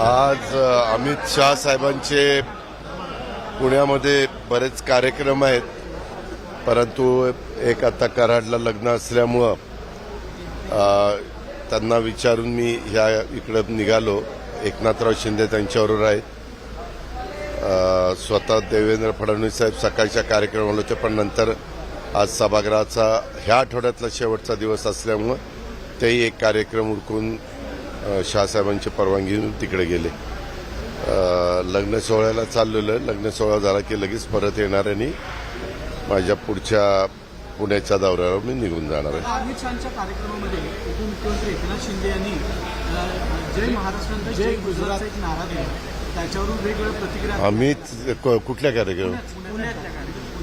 आज अमित शाह साहेबांचे पुण्यामध्ये बरेच कार्यक्रम आहेत. परंतु एक आता कराडला लग्न असल्यामुळं त्यांना विचारून मी ह्या इकडं निघालो. एकनाथराव शिंदे त्यांच्याबरोबर आहेत. स्वतः देवेंद्र फडणवीस साहेब सकाळच्या कार्यक्रमाला होते पण नंतर आज सभागृहाचा ह्या आठवड्यातला शेवटचा दिवस असल्यामुळं तेही एक कार्यक्रम उरकून शहासाहेबांची परवानगी घेऊन तिकडे गेले. लग्न सोहळ्याला चाललेलं आहे. लग्न सोहळा झाला की लगेच परत येणार आणि माझ्या पुढच्या पुण्याच्या दौऱ्यावर मी निघून जाणार आहे. अमित शहाच्या कार्यक्रमामध्ये उपमुख्यमंत्री एकनाथ शिंदे यांनी जय महाराष्ट्र जय गुजरातचा एक नारा दिला. त्याच्यावरून वेगवेगळ्या प्रतिक्रिया अमित क- कुठल्या कार्यक्रम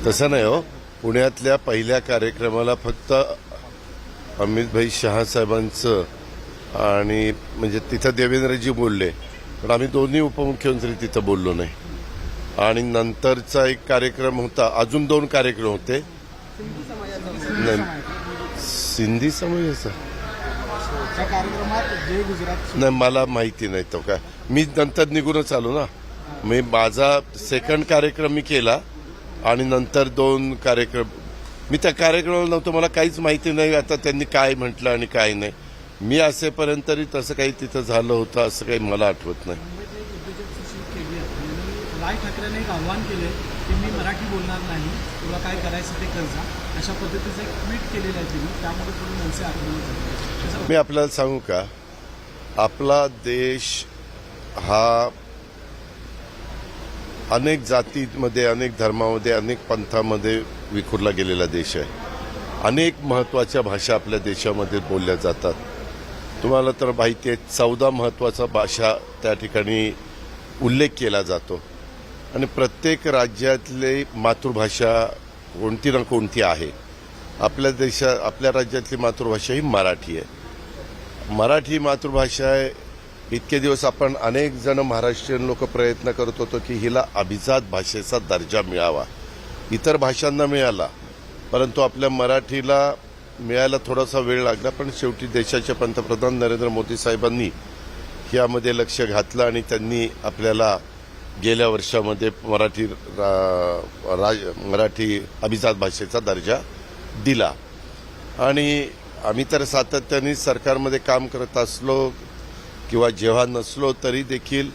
तसं नाही हो. पुण्यातल्या पहिल्या कार्यक्रमाला फक्त अमितभाई शहा साहेबांचं आणि म्हणजे तिथं देवेंद्रजी बोलले. पण आम्ही दोन्ही उपमुख्यमंत्री तिथं बोललो नाही. आणि नंतरचा एक कार्यक्रम होता अजून दोन कार्यक्रम होते. नाही सिंधी समाजाचा. नाही मला माहिती नाही तो काय. मी नंतर निघूनच आलो ना. मी माझा सेकंड कार्यक्रम मी केला आणि नंतर दोन कार्यक्रम. मी त्या कार्यक्रमाला नव्हतो मला काहीच माहिती नाही आता त्यांनी काय म्हटलं आणि काय नाही. मी असेपर्यंत तरी तसं काही तिथं झालं होतं असं काही मला आठवत नाही. एक राज ठाकरेंना आव्हान केले की मी मराठी बोलणार नाही तुला काय करायचं ते अशा पद्धतीचं एक ट्विट केलेलं आहे त्यामुळे थोडी मनसे आक्रमण मी आपल्याला सांगू का? आपला देश हा अनेक जातीमध्ये अनेक धर्मामध्ये अनेक पंथामध्ये विखुरला गेलेला देश आहे. अनेक महत्त्वाच्या भाषा आपल्या देशामध्ये बोलल्या जातात. तुम्हाला तर माहिती आहे चौदा महत्त्वाचा भाषा त्या ठिकाणी उल्लेख केला जातो. आणि प्रत्येक राज्यातली मातृभाषा कोणती ना कोणती आहे. आपल्या देशा आपल्या राज्यातली मातृभाषा ही मराठी आहे. मराठी मातृभाषा आहे इतके दिवस आपण अनेक जण महाराष्ट्रीयन लोक प्रयत्न करत होतो की हिला अभिजात भाषेचा दर्जा मिळावा. इतर भाषांना मिळाला परंतु आपल्या मराठीला मिळायला थोडासा वेळ लागला पण शेवटी देशाचे पंतप्रधान नरेंद्र मोदी साहेबांनी यामध्ये लक्ष घातलं आणि त्यांनी आपल्याला गेल्या वर्षामध्ये मराठी रा- राज मराठी अभिजात भाषेचा दर्जा दिला. आणि आम्ही तर सातत्याने सरकारमध्ये काम करत असलो किंवा जेव्हा नसलो तरी देखील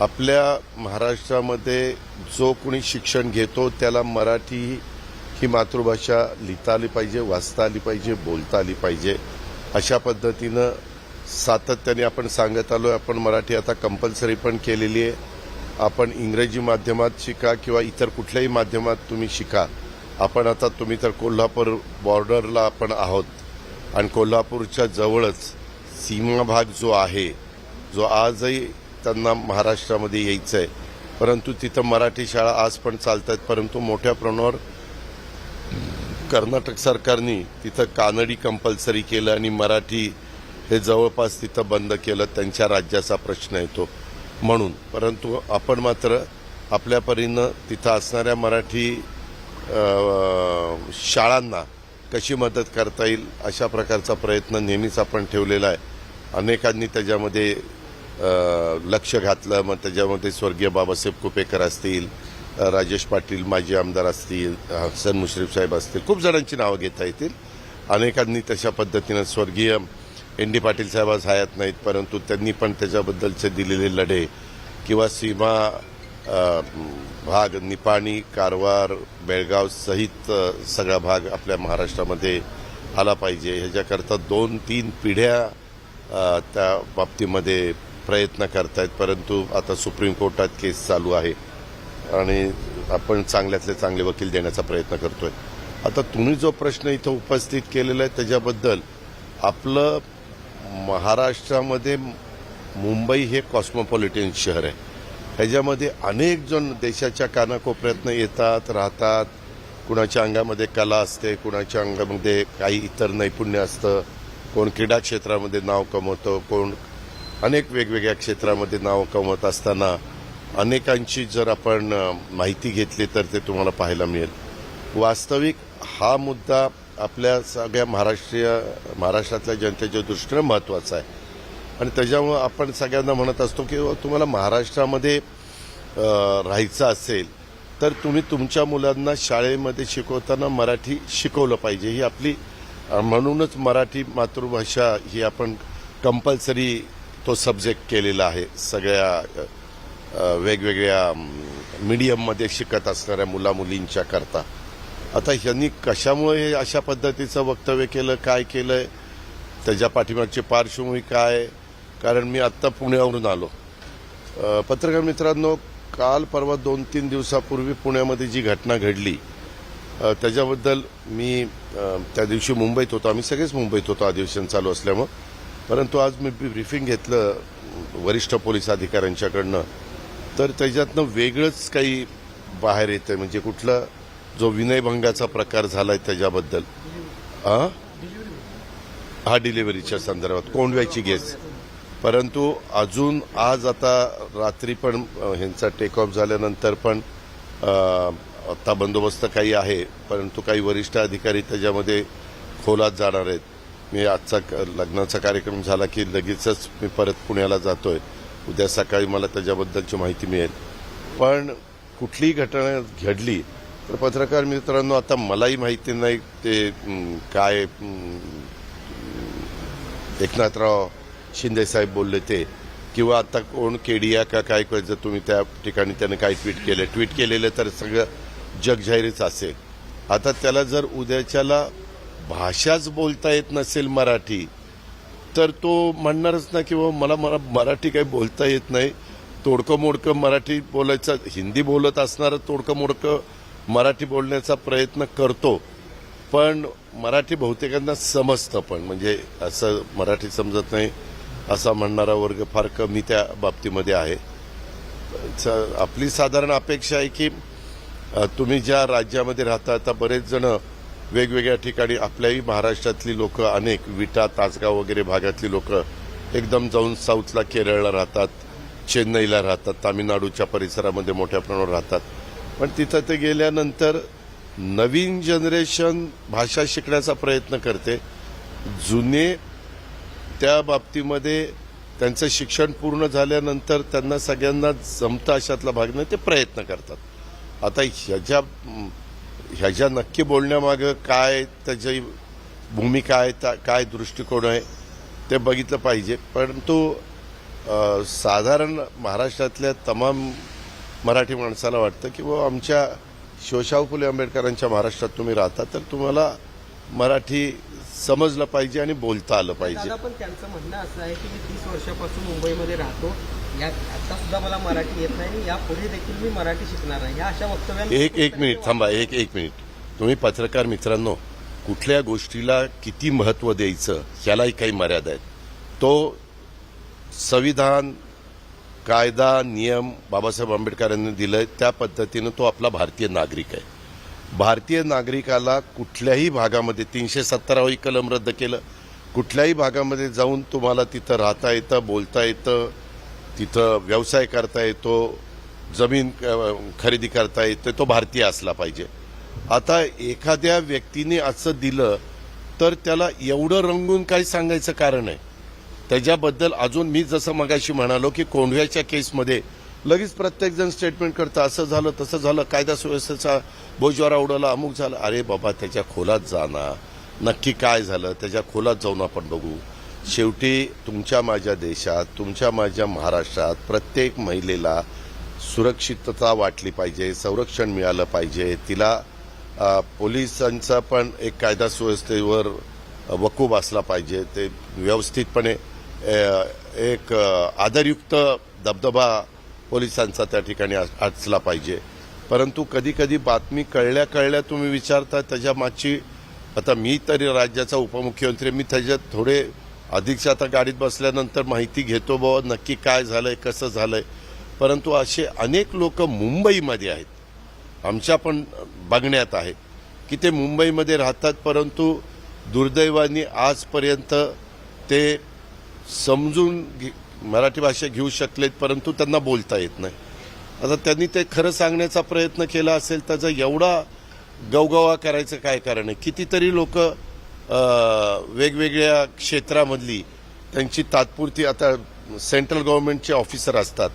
आपल्या महाराष्ट्रामध्ये जो कोणी शिक्षण घेतो त्याला मराठी ही मातृभाषा लिहिता आली पाहिजे वाचता आली पाहिजे बोलता आली पाहिजे अशा पद्धतीनं सातत्याने आपण सांगत आलो आपण मराठी आता कंपल्सरी पण केलेली आहे. आपण इंग्रजी माध्यमात शिका किंवा इतर कुठल्याही माध्यमात तुम्ही शिका. आपण आता तुम्ही तर कोल्हापूर बॉर्डरला आपण आहोत आणि कोल्हापूरच्या जवळच सीमा भाग जो आहे जो आजही त्यांना महाराष्ट्रामध्ये यायचं आहे परंतु तिथं मराठी शाळा आज पण चालत आहेत परंतु मोठ्या प्रमाणावर कर्नाटक सरकारने तिथं कानडी कंपल्सरी केलं आणि मराठी हे जवळपास तिथं बंद केलं. त्यांच्या राज्याचा प्रश्न येतो म्हणून परंतु आपण मात्र आपल्या परीनं तिथं असणाऱ्या मराठी शाळांना कशी मदत करता येईल अशा प्रकारचा प्रयत्न नेहमीच आपण ठेवलेला आहे. अनेकांनी त्याच्यामध्ये लक्ष घातलं. मग त्याच्यामध्ये स्वर्गीय बाबासाहेब कुपेकर असतील राजेश पाटील माजी आमदार असतील हसन मुश्रीफ साहेब असतील खूप जणांची नावं घेता येतील. अनेकांनी तशा पद्धतीनं स्वर्गीय एन डी पाटील साहेब आज हयात नाहीत परंतु त्यांनी पण त्याच्याबद्दलचे दिलेले लढे किंवा सीमा भाग निपाणी कारवार बेळगाव सहित सगळा भाग आपल्या महाराष्ट्रामध्ये आला पाहिजे. ह्याच्याकरता दोन तीन पिढ्या त्या बाबतीमध्ये प्रयत्न करतायत परंतु आता सुप्रीम कोर्टात केस चालू आहे. आणि आपण चांगल्यातले चांगले वकील देण्याचा प्रयत्न करतोय. आता तुम्ही जो प्रश्न इथं उपस्थित केलेला आहे त्याच्याबद्दल आपलं महाराष्ट्रामध्ये मुंबई हे कॉस्मोपॉलिटन शहर आहे. ह्याच्यामध्ये अनेक जण देशाच्या कानाकोपऱ्यातनं येतात राहतात. कुणाच्या अंगामध्ये कला असते कुणाच्या अंगामध्ये काही इतर नैपुण्य असतं. कोण क्रीडा क्षेत्रामध्ये नाव कमवतं कोण अनेक वेगवेगळ्या क्षेत्रामध्ये नाव कमवत असताना अनेकांची जर आपण माहिती घेतली तर ते तुम्हाला पाहायला मिळेल. वास्तविक हा मुद्दा आपल्या सगळ्या महाराष्ट्रीय महाराष्ट्रातल्या जनतेच्या दृष्टीनं महत्त्वाचा आहे. आणि त्याच्यामुळं आपण सगळ्यांना म्हणत असतो की तुम्हाला महाराष्ट्रामध्ये राहायचं असेल तर तुम्ही तुमच्या मुलांना शाळेमध्ये शिकवताना मराठी शिकवलं पाहिजे. ही आपली म्हणूनच मराठी मातृभाषा ही आपण कंपल्सरी तो सब्जेक्ट केलेला आहे सगळ्या वेगवेगळ्या मीडियममध्ये शिकत असणाऱ्या मुला मुलींच्या करता. आता ह्यांनी कशामुळे हे अशा पद्धतीचं वक्तव्य केलं काय केलंय? त्याच्या पाठीमागची पार्श्वभूमी काय? कारण मी आत्ता पुण्यावरून आलो. पत्रकार मित्रांनो काल परवा दोन तीन दिवसापूर्वी पुण्यामध्ये जी घटना घडली त्याच्याबद्दल मी त्या दिवशी मुंबईत होतो. आम्ही सगळेच मुंबईत होतो अधिवेशन चालू असल्यामुळं. परंतु आज मी ब्रिफिंग घेतलं वरिष्ठ पोलीस अधिकाऱ्यांच्याकडनं. तर त्याच्यातनं वेगळंच काही बाहेर येतंय. म्हणजे कुठला जो विनयभंगाचा प्रकार झालाय त्याच्याबद्दल. हा डिलिव्हरीच्या संदर्भात. कोंडव्याची गेस. परंतु अजून आज आता रात्री पण ह्यांचा टेक ऑफ झाल्यानंतर पण आता बंदोबस्त काही आहे. परंतु काही वरिष्ठ अधिकारी त्याच्यामध्ये खोलात जाणार आहेत. मी आजचा क- लग्नाचा कार्यक्रम झाला की लगेचच मी परत पुण्याला जातोय. उद्या सकाळी मला त्याच्याबद्दलची माहिती मिळेल. पण कुठलीही घटना घडली तर पत्रकार मित्रांनो आता मलाही माहिती नाही ते काय एकनाथराव शिंदेसाहेब बोलले ते. किंवा आता कोण केडिया का काय करायचं तुम्ही त्या ठिकाणी त्यानं काय ट्विट केलं? ट्विट केलेलं तर सगळं जगजाहीरच असेल. आता त्याला जर उद्याच्याला भाषाच बोलता येत नसेल मराठी तर तो म्हणणारच ना की मला मला मराठी काही बोलता येत नाही. तोडकं मोडकं मराठी बोलायचं हिंदी बोलत असणारं तोडकं मोडकं मराठी बोलण्याचा प्रयत्न करतो. पण मराठी बहुतेकांना समजतं पण. म्हणजे असं मराठी समजत नाही असा म्हणणारा वर्ग फार कमी त्या बाबतीमध्ये आहे. आपली साधारण अपेक्षा आहे की तुम्ही ज्या राज्यामध्ये राहता आता बरेच जण वेगवेगळ्या ठिकाणी आपल्याही महाराष्ट्रातली लोक अनेक विटा तासगाव वगैरे भागातली लोक एकदम जाऊन साऊथला केरळला राहतात चेन्नईला राहतात तामिळनाडूच्या परिसरामध्ये मोठ्या प्रमाणावर राहतात. पण तिथं ते गेल्यानंतर नवीन जनरेशन भाषा शिकण्याचा प्रयत्न करते. जुने त्या बाबतीमध्ये त्यांचं शिक्षण पूर्ण झाल्यानंतर त्यांना सगळ्यांना जमतं अशातला भाग नाही ते प्रयत्न करतात. आता ह्याच्या ज्या ह्याच्या नक्की बोलण्यामागं काय त्याची भूमिका आहे त्या- काय दृष्टिकोन आहे ते बघितलं पाहिजे. परंतु साधारण महाराष्ट्रातल्या तमाम मराठी माणसाला वाटतं की बाबा आमच्या शिवशाहू फुले आंबेडकरांच्या महाराष्ट्रात तुम्ही राहता तर तुम्हाला मराठी समजलं पाहिजे आणि बोलता आलं पाहिजे. पण त्यांचं म्हणणं असं आहे की मी तीस वर्षापासून मुंबईमध्ये राहतो. या आता सुद्धा मला मराठी येत नाही. आणि यापुढे देखील मी मराठी शिकणार आहे. या अशा वक्तव्यांना एक एक मिनिट थांबा एक एक मिनिट. तुम्ही पत्रकार मित्रांनो कुठल्या गोष्टीला किती महत्त्व द्यायचं ह्यालाही काही मर्यादा आहेत. तो संविधान कायदा नियम बाबासाहेब आंबेडकरांनी दिलंय त्या पद्धतीनं तो आपला भारतीय नागरिक आहे. भारतीय नागरिकाला कुठल्याही भागामध्ये तीनशे सत्तरावी कलम रद्द केलं. कुठल्याही भागामध्ये जाऊन तुम्हाला तिथं राहता येतं बोलता येतं तिथं व्यवसाय करता येतो जमीन खरेदी करता येते तो भारतीय असला पाहिजे. आता एखाद्या व्यक्तीने असं दिलं तर त्याला एवढं रंगून काही सांगायचं कारण आहे. त्याच्याबद्दल अजून मी जसं मगाशी म्हणालो की कोंढव्याच्या केसमध्ये लगेच प्रत्येकजण स्टेटमेंट करतं असं झालं तसं झालं कायदा सुव्यवस्थेचा बोजवारा उडवला अमुक झालं. अरे बाबा त्याच्या खोलात जा ना. नक्की काय झालं? त्याच्या खोलात जाऊन आपण बघू. शेवटी तुमच्या माझ्या देशात तुमच्या माझ्या महाराष्ट्रात प्रत्येक महिलेला सुरक्षितता वाटली पाहिजे संरक्षण मिळालं पाहिजे. तिला पोलिसांचा पण एक कायदा सुव्यवस्थेवर वकूब असला पाहिजे. ते व्यवस्थितपणे एक आदरयुक्त दबदबा पोलिसांचा त्या ठिकाणी असला पाहिजे. परंतु कधी कधी बातमी कळल्या कळल्या तुम्ही विचारता त्याच्या मागची आता मी तरी राज्याचा उपमुख्यमंत्री मी त्याच्यात थोडे अधिकच्या आता गाडीत बसल्यानंतर माहिती घेतो बाबा नक्की काय झालंय कसं झालंय. परंतु असे अनेक लोक मुंबईमध्ये आहेत. आमच्या पण बघण्यात आहे की ते मुंबईमध्ये राहतात परंतु दुर्दैवाने आजपर्यंत ते समजून घे- मराठी भाषा घेऊ शकलेत परंतु त्यांना बोलता येत नाही. आता त्यांनी ते खरं सांगण्याचा प्रयत्न केला असेल त्याचा एवढा गवगवा करायचं काय कारण आहे? कितीतरी लोक वेगवेगळ्या क्षेत्रामधली त्यांची तात्पुरती आता सेंट्रल गव्हर्नमेंटचे ऑफिसर असतात.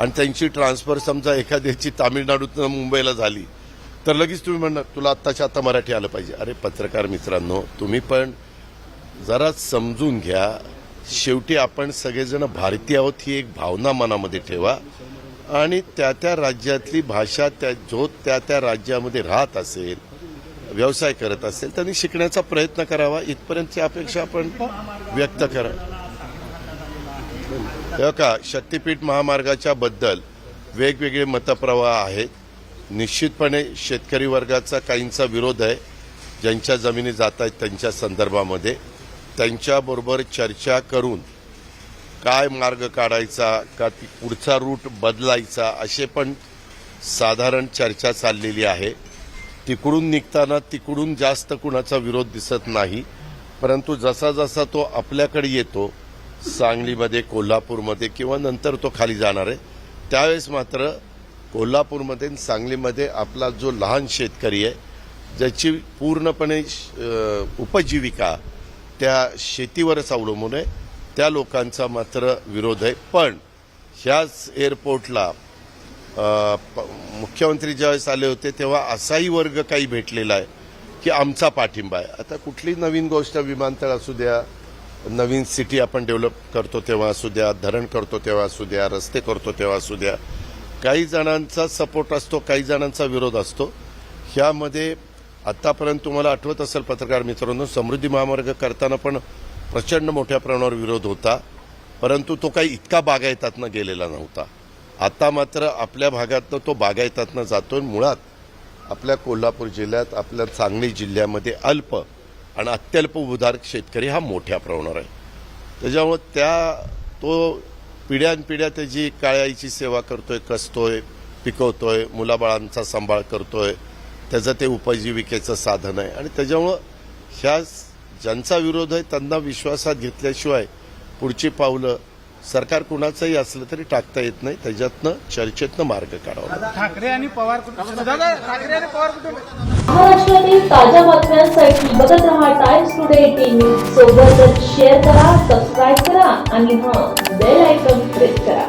आणि त्यांची ट्रान्सफर समजा एखाद्याची तामिळनाडूतनं मुंबईला झाली तर लगेच तुम्ही म्हणणार तुला आत्ताच्या आता मराठी आलं पाहिजे. अरे पत्रकार मित्रांनो तुम्ही पण जरा समजून घ्या. शेवटी आपण सगळेजण भारतीय आहोत ही एक भावना मनामध्ये ठेवा. आणि त्या त्या राज्यातली भाषा त्या जो त्या त्या राज्यामध्ये राहत असेल व्यवसाय करत असेल त्यांनी शिकण्याचा प्रयत्न करावा. इथपर्यंतची अपेक्षा आपण व्यक्त करा. का शक्तीपीठ महामार्गाच्या बद्दल वेगवेगळे मतप्रवाह आहेत. निश्चितपणे शेतकरी वर्गाचा काहींचा विरोध आहे. ज्यांच्या जमिनी जात आहेत त्यांच्या संदर्भामध्ये. त्यांच्याबरोबर चर्चा करून काय मार्ग काढायचा का ती पुढचा रूट बदलायचा असे पण साधारण चर्चा चाललेली आहे. तिकडून निघताना तिकडून जास्त कुणाचा विरोध दिसत नाही. परंतु जसा जसा तो आपल्याकडे येतो सांगलीमध्ये कोल्हापूरमध्ये किंवा नंतर तो खाली जाणार आहे त्यावेळेस मात्र कोल्हापूरमध्ये आणि सांगलीमध्ये आपला जो लहान शेतकरी आहे ज्याची पूर्णपणे उपजीविका त्या शेतीवरच अवलंबून आहे त्या लोकांचा मात्र विरोध आहे. पण ह्याच एअरपोर्टला मुख्यमंत्री ज्यावेळेस आले होते तेव्हा असाही वर्ग काही भेटलेला आहे की आमचा पाठिंबा आहे. आता कुठली नवीन गोष्ट विमानतळ असू द्या नवीन सिटी आपण डेव्हलप करतो तेव्हा असू द्या धरण करतो तेव्हा असू द्या रस्ते करतो तेव्हा असू द्या काही जणांचा सपोर्ट असतो काही जणांचा विरोध असतो. ह्यामध्ये आतापर्यंत तुम्हाला आठवत असेल पत्रकार मित्रांनो समृद्धी महामार्ग करताना पण प्रचंड मोठ्या प्रमाणावर विरोध होता परंतु तो काही इतका बागायतातनं गेलेला नव्हता. आता मात्र आपल्या भागातनं तो बागायतातनं जातो मुळात आपल्या कोल्हापूर जिल्ह्यात आपल्या सांगली जिल्ह्यामध्ये अल्प आणि अत्यल्प उधारक शेतकरी हा मोठ्या प्रमाणावर आहे. त्याच्यामुळं त्या तो पिढ्यानपिढ्या त्याची काळ्याईची सेवा करतोय कसतोय पिकवतोय मुलाबाळांचा सांभाळ करतोय. त्याचं ते उपजीविकेचं साधन आहे. आणि त्याच्यामुळं ह्या ज्यांचा विरोध आहे त्यांना विश्वासात घेतल्याशिवाय पुढची पावलं सरकार कुणाचंही असलं तरी टाकता येत नाही. त्याच्यातनं चर्चेतनं मार्ग काढावा ठाकरे आणि पवार ठाकरे आणि पवार कुटुंब महाराष्ट्रातील ताज्या बातम्यांसाठी बघत रहा टाइम्स टुडे टीव्ही सोबतच शेअर करा सबस्क्राईब करा आणि हां बेल आयकॉन प्रेस करा.